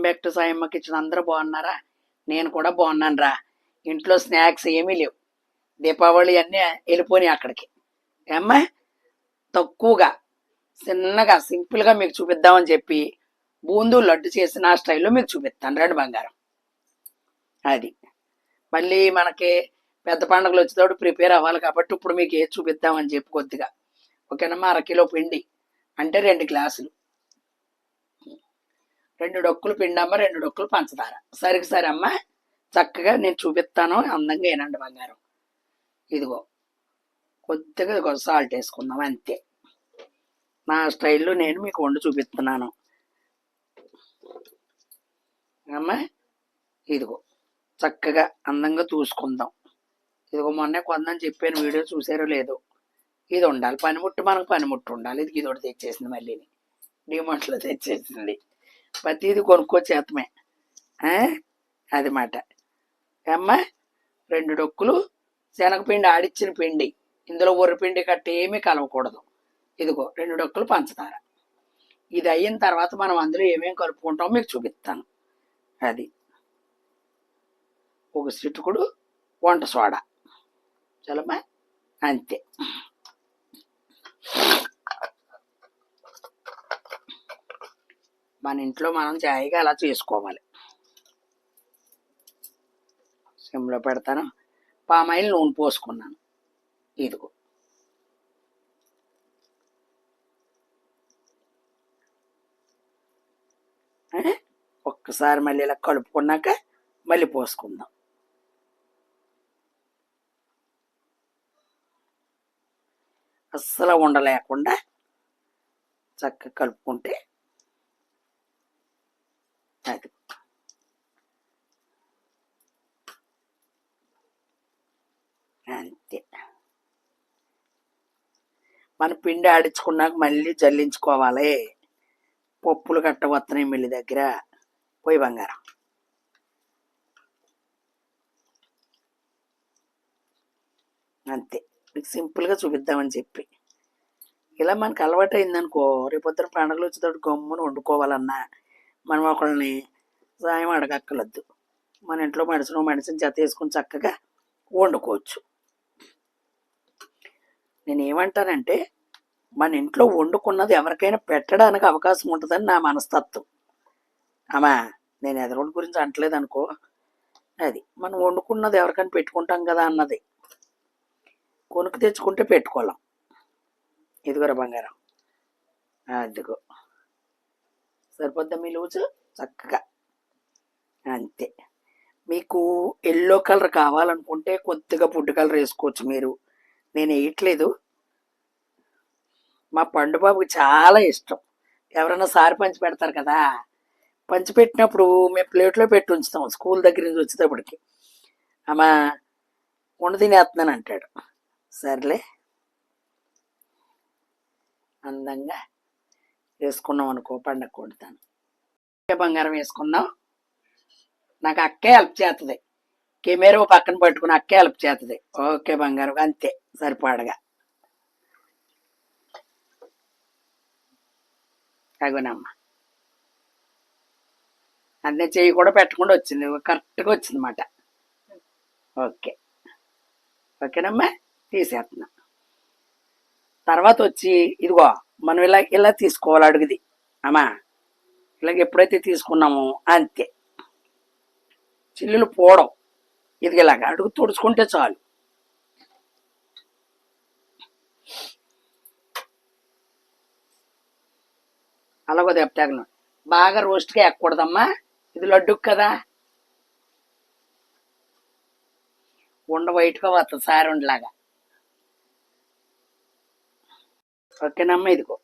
Welcome back to Sayamma kitchen. అందరూ బాగున్నారా? నేను కూడా బాగున్నాను రా ఇంట్లో స్నాక్స్ ఏమీ లేవు. దీపావళి అన్నీ వెళ్ళిపోయినాయి అక్కడికి. ఏమ్మా? తక్కువగా చిన్నగా సింపుల్గా మీకు చూపిద్దామని చెప్పి బూందు లడ్డు చేసిన ఆ స్టైల్లో మీకు చూపిస్తాను. రండి బంగారం. అది. మళ్ళీ మనకి పెద్ద పండుగలు వచ్చేటప్పుడు ప్రిపేర్ అవ్వాలి కాబట్టి ఇప్పుడు మీకు ఏది చూపిద్దామని చెప్పి కొద్దిగా. ఓకేనమ్మా? అరకిలో పిండి అంటే రెండు గ్లాసులు. రెండు డొక్కులు పిండమ్మ రెండు డొక్కులు పంచదార. సరికి సరే అమ్మ చక్కగా నేను చూపిస్తాను అందంగా ఏనండి బంగారం. ఇదిగో కొద్దిగా ఇదిగో సాల్ట్ వేసుకుందాం అంతే. నా స్టైల్లో నేను మీకు వండి చూపిస్తున్నాను. అమ్మ ఇదిగో చక్కగా అందంగా చూసుకుందాం ఇదిగో మొన్నే కొందని చెప్పాను వీడియో చూసారో లేదో. ఇది ఉండాలి పనిముట్టు మనకు పనిముట్టు ఉండాలి. ఇది ఇది ఒకటి తెచ్చేసింది మళ్ళీ డిమాండ్లో తెచ్చేసింది. ప్రతిది కొనుక్కొచ్చేతమే అది మాట. అమ్మ రెండు డొక్కులు శనగపిండి ఆడిచ్చిన పిండి. ఇందులో పిండి కట్ట ఏమీ కలవకూడదు. ఇదిగో రెండు డొక్కులు పంచదార. ఇది అయిన తర్వాత మనం అందులో ఏమేమి కలుపుకుంటామో మీకు చూపిస్తాను. అది. ఒక చిటుకుడు వంట సోడా. చలమ్మా అంతే. మన ఇంట్లో మనం జాయిగా అలా చేసుకోవాలి. సిమ్లో పెడతాను. పామాయిల్ నూనె పోసుకున్నాను. ఇదిగో. ఒక్కసారి మళ్ళీ ఇలా కలుపుకున్నాక మళ్ళీ పోసుకుందాం. అస్సలు ఉండలేకుండా చక్కగా కలుపుకుంటే అది అంతే మన పిండి ఆడించుకున్నాక మళ్ళీ జల్లించుకోవాలి. పప్పులు గట్ట వస్తున్నాయి మిల్లి దగ్గర. పోయి బంగారం. అంతే. మీకు సింపుల్గా చూపిద్దామని చెప్పి. ఇలా మనకు అలవాటు అయిందనుకో రేపొద్దున పండుగలు వచ్చేటప్పుడు గమ్మున వండుకోవాలన్నా మనం ఒకళ్ళని సాయం అడగక్కర్లేదు మన ఇంట్లో మెడిసిన్ మెడిసిన్ జత వేసుకుని చక్కగా వండుకోవచ్చు. నేను ఏమంటానంటే మన ఇంట్లో వండుకున్నది ఎవరికైనా పెట్టడానికి అవకాశం ఉంటుందని నా మనస్తత్వం. అమ్మా నేను ఎదరోడి గురించి అంటలేదు అనుకో అది మనం వండుకున్నది ఎవరికైనా పెట్టుకుంటాం కదా అన్నది. కొనుక్కు తెచ్చుకుంటే పెట్టుకోలేం. ఇదిగోరా బంగారం. అదిగో సరిపోద్దా మీ లూజు? చక్కగా. అంతే. మీకు ఎల్లో కలర్ కావాలనుకుంటే కొద్దిగా ఫుడ్ కలర్ వేసుకోవచ్చు మీరు. నేను వేయట్లేదు. మా పండుబాబుకి చాలా ఇష్టం. ఎవరైనా సారి పంచి పెడతారు కదా. పంచి పెట్టినప్పుడు మేము ప్లేట్లో పెట్టి ఉంచుతాం. స్కూల్ దగ్గర నుంచి వచ్చేటప్పటికి. అమ్మా ఉండ తినేస్తున్నాను అంటాడు. సర్లే. అందంగా వేసుకున్నాం అనుకో పండగ కొడతాను బంగారం వేసుకుందాం. నాకు అక్కే హెల్ప్ చేస్తుంది కెమెరా పక్కన పట్టుకుని అక్కే హెల్ప్ చేస్తుంది ఓకే బంగారం అంతే సరిపడగా. అగునమ్మా. అన్నీ చెయ్యి కూడా పెట్టకుండా వచ్చింది. కరెక్ట్గా వచ్చిందన్నమాట. ఓకే. ఓకేనమ్మా తీసేస్తున్నా. తర్వాత వచ్చి ఇదిగో మనం ఇలా ఇలా తీసుకోవాలి అడుగుది. అమ్మా ఇలాగ ఎప్పుడైతే తీసుకున్నామో అంతే. చిల్లులు పోవడం. ఇది ఇలాగ అడుగు తుడుచుకుంటే చాలు. అలాగో దెబ్బతగలను బాగా రోస్ట్గా ఎక్కకూడదమ్మా. ఇది లడ్డుకు కదా. ఉండ వైట్గా వస్తుంది సారి ఉండలాగా ఓకేనమ్మా ఇదిగో.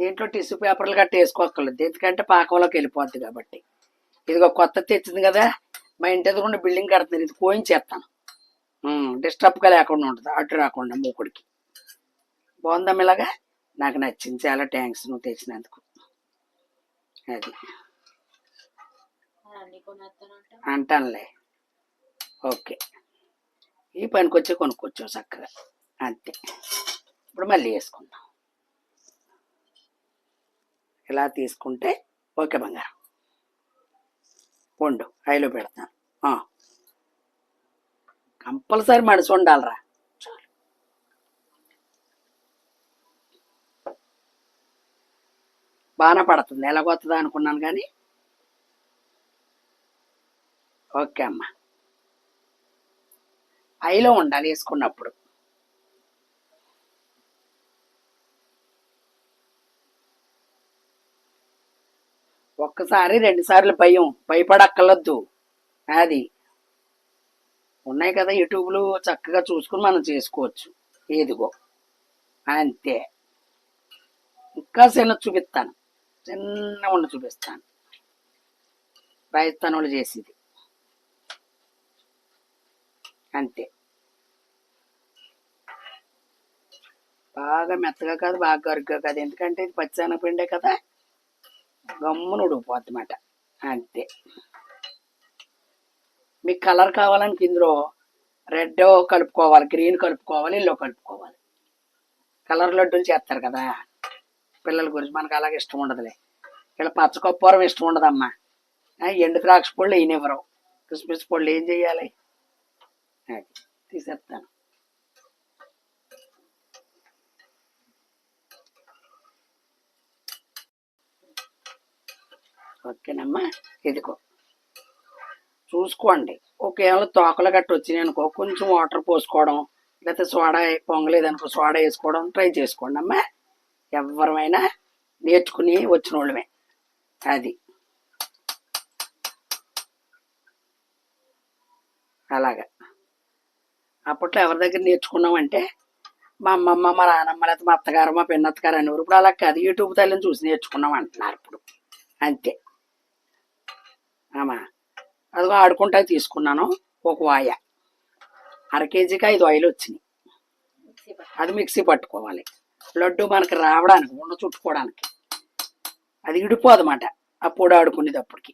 దీంట్లో టిష్యూ పేపర్లు గట్ట వేసుకోక్కర్లేదు. ఎందుకంటే పాకంలోకి వెళ్ళిపోద్ది కాబట్టి. ఇదిగో కొత్త తెచ్చింది కదా మా ఇంటి ఎదురుకుండా బిల్డింగ్ కడుతున్నారు. ఇది కోయించేస్తాను డిస్టర్బ్గా లేకుండా ఉంటుంది. అటు రాకుండా మూకుడికి. బాగుందమ్మ ఇలాగా నాకు నచ్చింది. చాలా థ్యాంక్స్ నువ్వు తెచ్చినందుకు. అది. అంటానులే. ఓకే. ఈ పనికొచ్చి కొనుక్కొచ్చావు చక్కగా. అంతే. ఇప్పుడు మళ్ళీ వేసుకుందాం. ఇలా తీసుకుంటే ఓకే బంగారం. వండు హైలో పెడతాను కంపల్సరీ మనసు ఉండాలిరా. చాలు. బాగానే పడుతుంది. ఎలాగొస్తుందా అనుకున్నాను కానీ. ఓకే అమ్మా. ఐలో ఉండాలి వేసుకున్నప్పుడు. ఒక్కసారి రెండు సార్లు భయం భయపడక్కర్లొద్దు. అది. ఉన్నాయి కదా యూట్యూబ్లు చక్కగా చూసుకుని మనం చేసుకోవచ్చు. ఏదిగో. అంతే. ఇంకా చిన్న చూపిస్తాను. చిన్న ఉన్న చూపిస్తాను. రాజస్థాన్ వాళ్ళు చేసేది. అంతే. బాగా మెత్తగా కాదు బాగా గరుగ్గా కాదు. ఎందుకంటే ఇది పచ్చాన పిండే కదా. గమ్మున ఉడికిపోద్ది మాట అంతే. మీకు కలర్ కావాలని ఇందులో రెడ్ కలుపుకోవాలి గ్రీన్ కలుపుకోవాలి ఎల్లో కలుపుకోవాలి. కలర్ లడ్డూలు చేస్తారు కదా. పిల్లల గురించి మనకు అలాగే ఇష్టం ఉండదులే. ఇలా పచ్చకొప్పరం ఇష్టం ఉండదమ్మా. ఎండు ద్రాక్ష పళ్ళు వేయనివ్వరు కిస్మిస్ పళ్ళు ఏం చెయ్యాలి అది తీసేస్తాను. ఓకేనమ్మా? ఇదిగో. చూసుకోండి. ఒకవేళ తోకలు గట్టి వచ్చినాయి అనుకో కొంచెం వాటర్ పోసుకోవడం లేకపోతే సోడా పొంగలేదు అనుకో సోడా వేసుకోవడం ట్రై చేసుకోండి అమ్మా. ఎవరమైనా నేర్చుకుని వచ్చిన వాళ్ళమే. అది. అలాగా. అప్పట్లో ఎవరి దగ్గర నేర్చుకున్నామంటే మా అమ్మమ్మ మా నాన్నమ్మ లేకపోతే మా అత్తగారు మా పిన్నత్తగారు అనేవారు. ఇప్పుడు అలా కాదు. యూట్యూబ్ తల్లిని చూసి నేర్చుకున్నాం అంటున్నారు ఇప్పుడు. అంతే. ఆమా అదిగో ఆడుకుంటా తీసుకున్నాను ఒక వాయ. అర కేజీకి ఐదు ఆయిల్ వచ్చినాయి. అది మిక్సీ పట్టుకోవాలి. లడ్డు మనకి రావడానికి ఉండ చుట్టుకోవడానికి. అది ఇడిపోదన్నమాట. ఆ పొడి ఆడుకునేటప్పటికి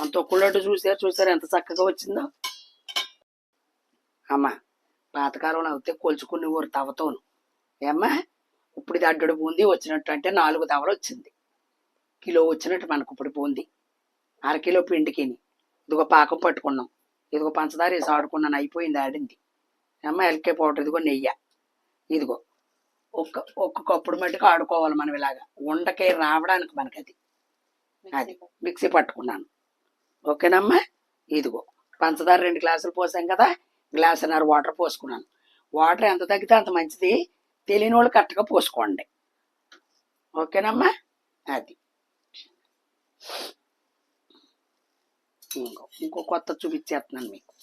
అంత ఒక్క లడ్డు చూసారు చూసారు ఎంత చక్కగా వచ్చిందో. అమ్మా పాతకాలంలో అయితే కొలుచుకుని ఊరు తవ్వతోను. ఏమ్మా ఇప్పుడు ఇది అడ్డడు బూందీ వచ్చినట్టు అంటే నాలుగు తవలు వచ్చింది. కిలో వచ్చినట్టు మనకు ఇప్పుడు బూందీ. అరకిలో పిండికి ఇదిగో పాకం పట్టుకున్నాం. ఇదిగో పంచదార వేసి ఆడుకున్నాను అయిపోయింది ఆడింది. అమ్మ ఎల్కే పౌడర్ ఇదిగో నెయ్యి. ఇదిగో ఒక్క ఒక్క కప్పుడు మట్టుకు ఆడుకోవాలి మనం ఇలాగా. ఉండకే రావడానికి మనకి అది అది మిక్సీ పట్టుకున్నాను. ఓకేనమ్మా? ఇదిగో పంచదార రెండు గ్లాసులు పోసాం కదా గ్లాసున్నర వాటర్ పోసుకున్నాను. వాటర్ ఎంత తగ్గితే అంత మంచిది. తెలియని వాళ్ళు కరెక్ట్గా పోసుకోండి. ఓకేనమ్మా? అది. ఇంకో ఇంకో కొత్త చూపించేస్తున్నాను మీకు.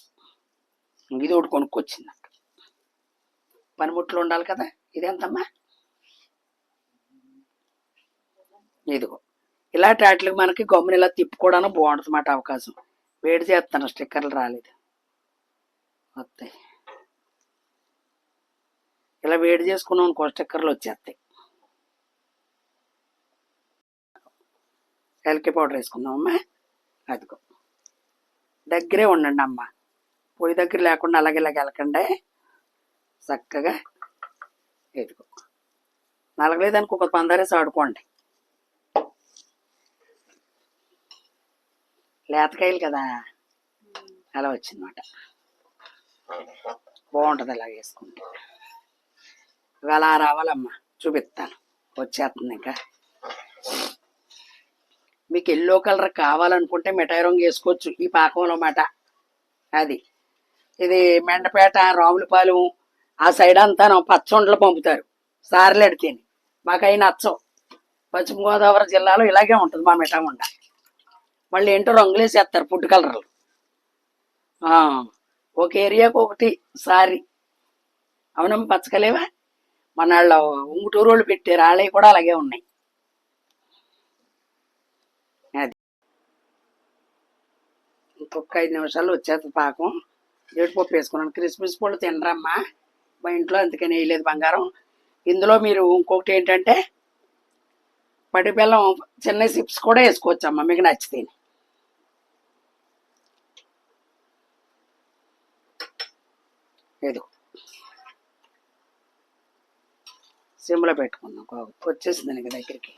ఇది ఒకటి కొనుక్కొచ్చింది నాకు. పనిముట్లు ఉండాలి కదా? ఇదేంతమ్మా? ఇదిగో. ఇలాంటి వాటికి మనకి గమ్మున ఇలా తిప్పుకోవడానికి బాగుంటుంది మాట అవకాశం. వేడి చేస్తాను స్టిక్కర్లు రాలేదు. వస్తాయి. ఇలా వేడి చేసుకున్నాం అనుకో స్టిక్కర్లు వచ్చేస్తాయి. ఎల్కే పౌడర్ వేసుకుందామమ్మా. అదిగో. దగ్గరే ఉండండి అమ్మ. పొయ్యి దగ్గర లేకుండా అలాగే ఇలాగ వెళ్ళకండి. చక్కగా ఎదుగు. నలగలేదనుకో ఒక పందరేసి ఆడుకోండి. లేతకాయలు కదా. అలా వచ్చిందన్నమాట. బాగుంటుంది అలా వేసుకుంటే. ఇవాళ అలా రావాలమ్మా. చూపిస్తాను. వచ్చేస్తుంది ఇంకా. మీకు ఎల్లో కలర్ కావాలనుకుంటే మిఠాయి రంగు వేసుకోవచ్చు ఈ పాకంలో మాట. అది. ఇది మెండపేట రాములపాలెం ఆ సైడ్ అంతా పచ్చొండలు పంపుతారు. సార్లు తిని మాకు అవి నచ్చవు. పశ్చిమ గోదావరి జిల్లాలో ఇలాగే ఉంటుంది మా మిఠా ఉండ మళ్ళీ ఏంటో రంగులేసేస్తారు ఫుడ్ కలర్లు. ఒక ఏరియాకు ఒకటి సారీ. అవునమ్మ పచ్చకలేవా? మన వాళ్ళ ఉంగుటూరు వాళ్ళు పెట్టారు వాళ్ళవి కూడా అలాగే ఉన్నాయి. ఒక ఐదు నిమిషాలు వచ్చేది పాకం జీడిపప్పు వేసుకున్నాను. క్రిస్మస్ పళ్ళు తినరమ్మా. మా ఇంట్లో అందుకని వేయలేదు బంగారం. ఇందులో మీరు ఇంకొకటి ఏంటంటే పడి బెల్లం చిన్న సిప్స్ కూడా వేసుకోవచ్చమ్మా మీకు నచ్చితే. ఏదో సిమ్లో పెట్టుకుందాం. వచ్చేసింది నీకు దగ్గరికి.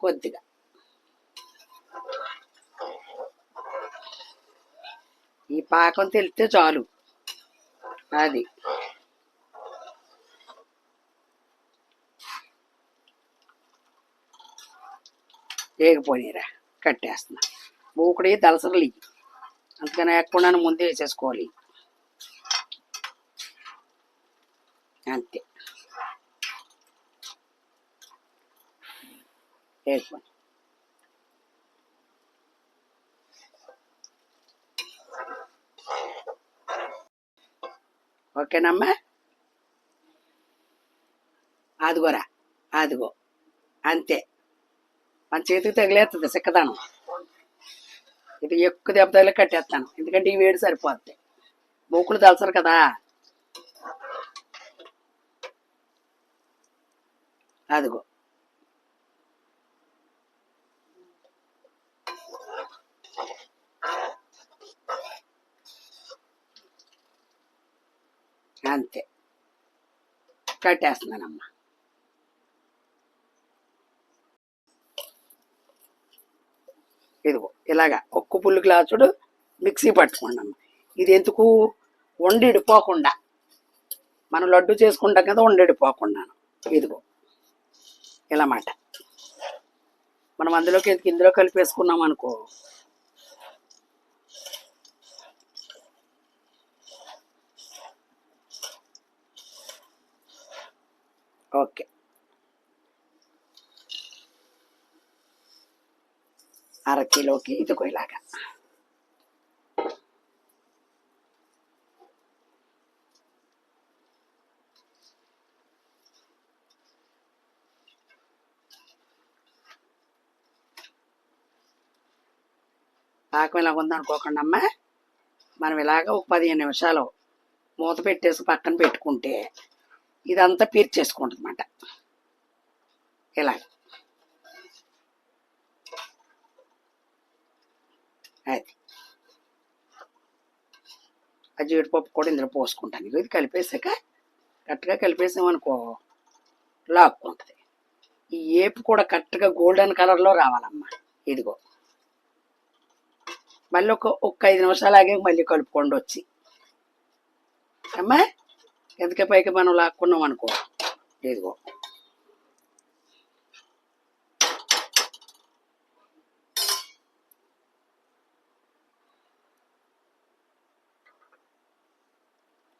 కొద్దిగా. ఈ పాకం తెలిస్తే చాలు. అది. వేగిపోయిరా కట్టేస్తున్నా. బూకుడి దలసరలు ఇయ్యి. అందుకని ఎక్కకుండా ముందే వేసేసుకోవాలి. అంతే. వేసుకోండి ఓకేనమ్మా ఆదుగోరా అదిగో అంతే మన చేతికి తగిలేస్తుంది సిక్కదానం ఇది ఎక్కువ దెబ్బ తగిలి కట్టేస్తాను ఎందుకంటే ఈ వేడి సరిపోద్ది మూకులు తలసరు కదా అదిగో అంతే. కట్టేస్తున్నానమ్మా ఇదిగో ఇలాగా ఒక్క పుల్లు గ్లాసుడు మిక్సీ పట్టుకోండి అమ్మ ఇది ఎందుకు? వండిడిపోకుండా. మనం లడ్డు చేసుకుంటాం కదా వండిడిపోకుండా. ఇదిగో ఇలా మాట మనం అందులోకి ఎందుకు ఇందులో కలిపేసుకున్నాం అనుకో. ఓకే. అర కిలోకి ఇదిగో ఇలాగా. పాకం ఇలాగ ఉందనుకోకుండా అమ్మా మనం ఇలాగ ఒక పదిహేను నిమిషాలు మూత పెట్టేసి పక్కన పెట్టుకుంటే ఇదంతా పీర్చేసుకుంటుంది అన్నమాట ఇలా అది. ఆ జీడిపప్పు కూడా ఇందులో పోసుకుంటాను. ఇది కలిపేసాక కరెక్ట్గా కలిపేసామనుకో లాక్కుంటుంది. ఈ ఏపు కూడా కరెక్ట్గా గోల్డెన్ కలర్లో రావాలమ్మా. ఇదిగో. మళ్ళీ ఒక ఒక్క ఐదు నిమిషాలు ఆగే మళ్ళీ కలుపుకోండి వచ్చి అమ్మా! ఎందుకే పైకి మనం లాక్కున్నాం అనుకో. ఇదిగో.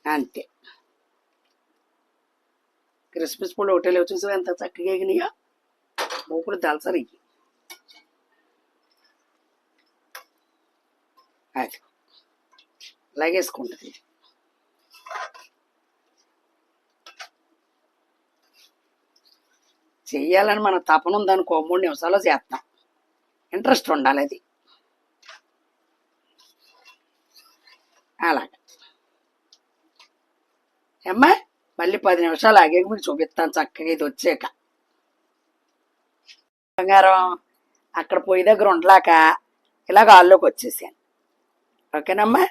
అంతే. క్రిస్మస్ పూలు హోటల్ చూసి ఎంత చక్కగా ఎగినాయో? మూకుడు దలసరి అది. చెయ్యాలని మన తపన ఉందనుకో మూడు నిమిషాల్లో చేస్తాం. ఇంట్రెస్ట్ ఉండాలి అది. అలాగ. ఏమ్మా? మళ్ళీ పది నిమిషాలు ఆగే మీకు చూపిస్తాను చక్కగా ఇది వచ్చాక. బంగారం అక్కడ పొయ్యి దగ్గర ఉండలాక ఇలాగ హాల్లోకి వచ్చేసాను. ఓకేనమ్మా?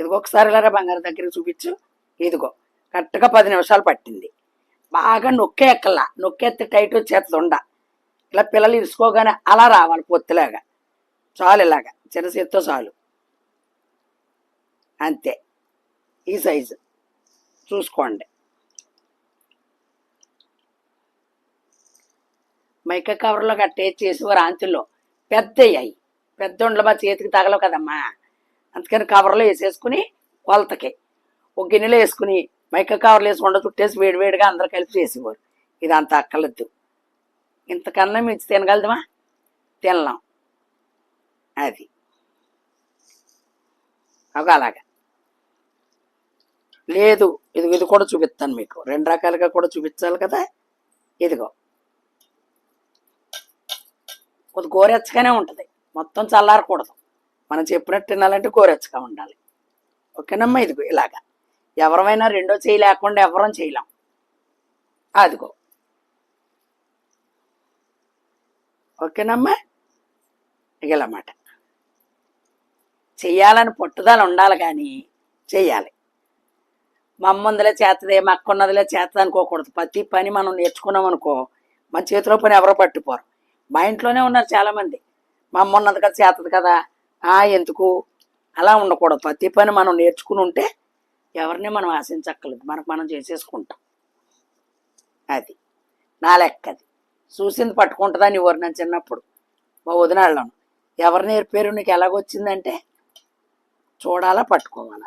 ఇదిగో ఒకసారి ఇలా బంగారం దగ్గరికి చూపించు. ఇదిగో. కరెక్ట్గా పది నిమిషాలు పట్టింది. బాగా నొక్కేక్కల్లా నొక్కేస్తే టైట్ చేతులు ఉండ ఇలా పిల్లలు ఇరుసుకోగానే అలా రావాలి పొత్తులాగా. చాలు ఇలాగా. చిన్న చేత్తో చాలు. అంతే. ఈ సైజు. చూసుకోండి. మైక కవర్లో కట్టేసి చేసి ఆంచుల్లో పెద్ద అయ్యాయి పెద్ద ఉండలు మా చేతికి తగలవు కదమ్మా. అందుకని కవర్లో వేసేసుకుని కొలతకి. ఒక గిన్నెలో వేసుకుని మైక కవర్లు వేసి చుట్టేసి చుట్టేసి వేడివేడిగా అందరు కలిపి చేసేవారు. ఇది అంత అక్కర్లేదు. ఇంతకన్నా మించి తినగలదమా? తినలేం. అది. ఒక అలాగా. లేదు ఇది ఇది కూడా చూపిస్తాను మీకు. రెండు రకాలుగా కూడా చూపించాలి కదా? ఇదిగో. కొద్ది గోరెచ్చగానే ఉంటుంది. మొత్తం చల్లారకూడదు. మనం చెప్పినట్టు తినాలంటే గోరెచ్చగా ఉండాలి. ఓకేనమ్మా? ఇదిగో ఇలాగా. ఎవరమైనా రెండో చేయి లేకుండా ఎవరం చేయలేం. అదిగో. ఓకేనమ్మా? ఇక ఇలా చెయ్యాలని పట్టుదల ఉండాలి కానీ చెయ్యాలి. మా అమ్మ చేతదే మా అక్క ఉన్నదిలే అనుకోకూడదు. ప్రతి పని మనం నేర్చుకున్నాం అనుకో మన చేతిలో పని ఎవరో పట్టుకోరు. మా ఇంట్లోనే ఉన్నారు చాలామంది. మా అమ్మ ఉన్నది కదా చేతది కదా ఆ ఎందుకు? అలా ఉండకూడదు. ప్రతి పని మనం నేర్చుకుని ఉంటే ఎవరిని మనం ఆశించక్కర్లేదు. మనకు మనం చేసేసుకుంటాం. అది. నా లెక్కది చూసింది పట్టుకుంటుందని ఎవరు నేను చిన్నప్పుడు. మా వదినాళ్ళను. ఎవరు నేర్పారు? నీకు ఎలాగొచ్చిందంటే? చూడాలా పట్టుకోవాలా?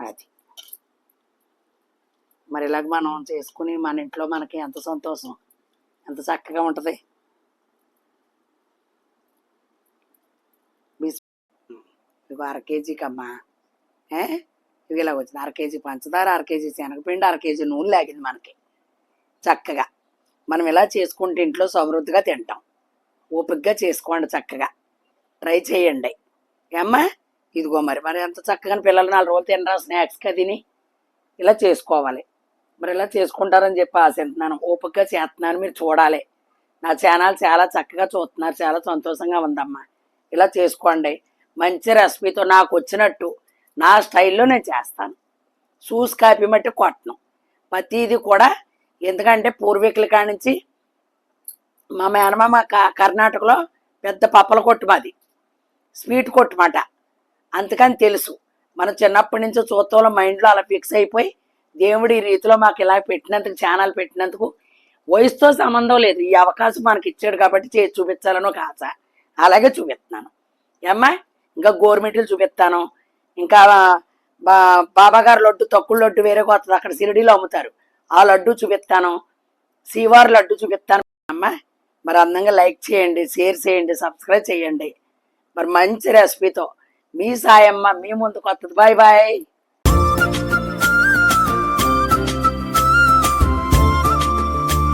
అది. మరి ఇలాగ మనం చేసుకుని మన ఇంట్లో మనకి ఎంత సంతోషం. ఎంత చక్కగా ఉంటుంది. ఇదిగో అర కేజీకి అమ్మా ఏ? ఇవి ఇలా వచ్చింది. అర కేజీ పంచదార అర కేజీ శనగపిండి అర కేజీ నూనె లాగింది మనకి. చక్కగా. మనం ఇలా చేసుకుంటే ఇంట్లో సమృద్ధిగా తింటాం. ఓపికగా చేసుకోండి చక్కగా. ట్రై చేయండి. ఏమ్మా? ఇదిగో మరి. మరి ఎంత చక్కగా పిల్లలు నాలుగు రోజులు తినరా స్నాక్స్గా తిని? ఇలా చేసుకోవాలి. మరి ఇలా చేసుకుంటారని చెప్పి ఆశిస్తున్నాను ఓపికగా చేస్తున్నాను. మీరు చూడాలి. నా ఛానల్ చాలా చక్కగా చూస్తున్నారు. చాలా సంతోషంగా ఉందమ్మా. ఇలా చేసుకోండి. మంచి రెసిపీతో నాకు వచ్చినట్టు నా స్టైల్లో నేను చేస్తాను. చూసి కాపీ మట్టి కొట్టను. ప్రతిది కూడా ఎందుకంటే పూర్వీకుల కాడి నుంచి మా మేనమామ క- కర్ణాటకలో పెద్ద పప్పల కొట్టు మాది. స్వీట్ కొట్టు మాట. అందుకని తెలుసు. మనం చిన్నప్పటి నుంచో చూస్తాలో మైండ్లో అలా ఫిక్స్ అయిపోయి దేవుడి ఈ రీతిలో మాకు ఇలా పెట్టినందుకు ఛానల్ పెట్టినందుకు వయసుతో సంబంధం లేదు. ఈ అవకాశం మనకి ఇచ్చాడు కాబట్టి చేసి చూపించాలని ఒక ఆశ. అలాగే చూపిస్తున్నాను. ఏమ్మా? ఇంకా గోర్మెంట్లు చూపిస్తాను. ఇంకా బా బాబాగారు లడ్డు తక్కువ లడ్డు వేరే కొత్తది అక్కడ సిరిడీలో అమ్ముతారు. ఆ లడ్డు చూపిస్తాను. శ్రీవారి లడ్డు చూపిస్తాను. అమ్మా మరి అందంగా లైక్ చేయండి షేర్ చేయండి సబ్స్క్రైబ్ చేయండి. మరి మంచి రెసిపీతో మీ సాయమ్మ మీ ముందుకు వస్తుంది. Bye bye.